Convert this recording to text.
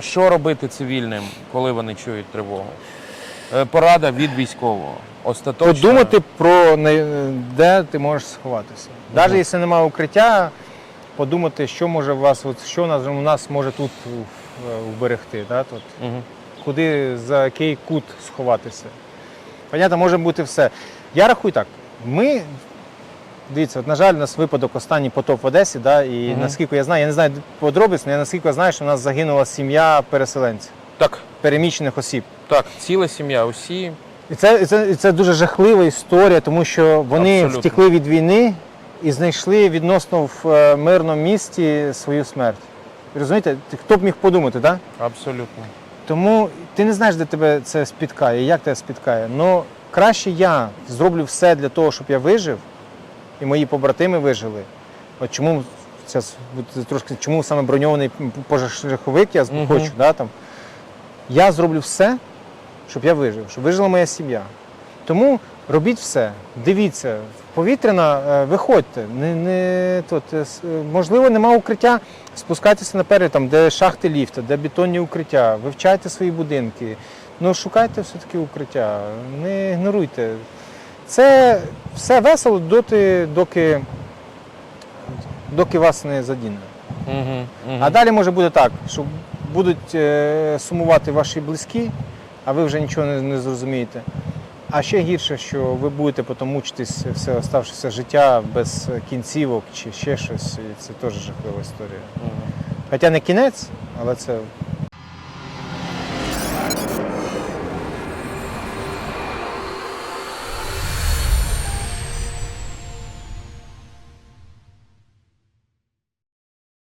Що робити цивільним, коли вони чують тривогу? Е, Порада від військового. Остаточно. Подумати про де ти можеш сховатися. Навіть якщо немає укриття, подумати, що може вас, от, що нас, у нас може тут вберегти. Да, тут. Мгм. Куди за який кут сховатися. Понятно, може бути все. Я рахую так. Ми, дивіться, от, на жаль, у нас випадок останній потоп в Одесі, да, і Мгм. наскільки я знаю, я не знаю подробиць, але я наскільки знаю, що у нас загинула сім'я переселенців, Так, переміщених осіб. так, ціла сім'я, усі. І це, і це, і це дуже жахлива історія, тому що вони Абсолютно. втекли від війни і знайшли відносно в е, мирному місті свою смерть. Розумієте, Ти- хто б міг подумати, так? Абсолютно. Тому ти не знаєш, де тебе це спіткає, як тебе спіткає. Ну краще я зроблю все для того, щоб я вижив, і мої побратими вижили. От чому зараз трошки чому саме броньований пожежаховик я Мгм. хочу, да, там. Я зроблю все, щоб я вижив, щоб вижила моя сім'я. Тому робіть все, дивіться, повітряна, е, виходьте. Не, не, тут, е, е, можливо, нема укриття, спускайтеся наперед, там, де шахти ліфта, де бетонні укриття, вивчайте свої будинки. Ну, шукайте все-таки укриття, не ігноруйте. Це все весело доти, доки, доки вас не задіне. Угу. А далі може бути так, що будуть е, сумувати ваші близькі, а ви вже нічого не, не зрозумієте. А ще гірше, що ви будете потім мучитись все оставшеся життя без кінцівок чи ще щось. І це теж жахлива історія. Хоча не кінець, але це